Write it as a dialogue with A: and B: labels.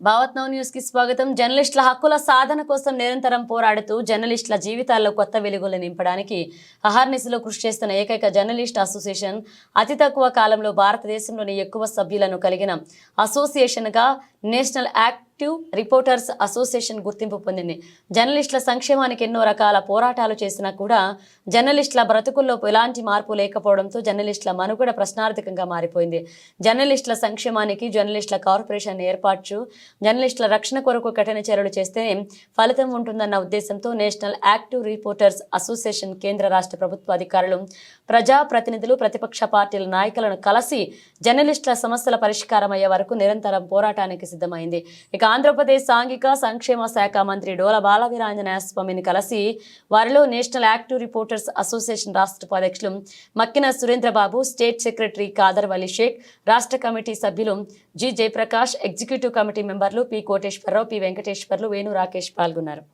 A: Bhavat now న్యూస్కి స్వాగతం. జర్నలిస్టుల హక్కుల సాధన కోసం నిరంతరం పోరాడుతూ జర్నలిస్టుల జీవితాల్లో కొత్త వెలుగులు నింపడానికి అహర్నిశలో కృషి చేస్తున్న ఏకైక జర్నలిస్ట్ అసోసియేషన్. అతి తక్కువ కాలంలో భారతదేశంలోని ఎక్కువ సభ్యులను కలిగిన అసోసియేషన్గా national act active reporters association గుర్తింపు పొందింది. జర్నలిస్టుల సంక్షేమానికి ఎన్నో రకాల పోరాటాలు చేసినా కూడా జర్నలిస్టుల బ్రతుకుల్లో ఎలాంటి మార్పు లేకపోవడంతో జర్నలిస్టుల మనుగడ ప్రశ్నార్థకంగా మారిపోయింది. జర్నలిస్టుల సంక్షేమానికి జర్నలిస్టుల కార్పొరేషన్ ఏర్పాటు జర్నలిస్టుల రక్షణ కొరకు కఠిన చర్యలు చేస్తే ఫలితం ఉంటుందన్న ఉద్దేశంతో నేషనల్ యాక్టివ్ రిపోర్టర్స్ అసోసియేషన్ కేంద్ర రాష్ట్ర ప్రభుత్వ అధికారులు ప్రజా ప్రతినిధులు ప్రతిపక్ష పార్టీల నాయకులను కలిసి జర్నలిస్టుల సమస్యల పరిష్కారం అయ్యే వరకు నిరంతరం పోరాటానికి సిద్ధమైంది. ఇక ఆంధ్రప్రదేశ్ సాంఘిక సంక్షేమ శాఖ మంత్రి డోల బాలవీరాంజనేయ స్వామిని కలిసి వారిలో నేషనల్ యాక్టివ్ రిపోర్టర్స్ అసోసియేషన్ రాష్ట్ర ఉపాధ్యక్షులు మక్కిన సురేంద్రబాబు స్టేట్ సెక్రటరీ కాదర్ వలీ షేక్ రాష్ట్ర కమిటీ సభ్యులు జి జయప్రకాష్ ఎగ్జిక్యూటివ్ కమిటీ మెంబర్లు పి కోటేశ్వరరావు పి వెంకటేశ్వర్లు వేణు రాకేష్ పాల్గొన్నారు.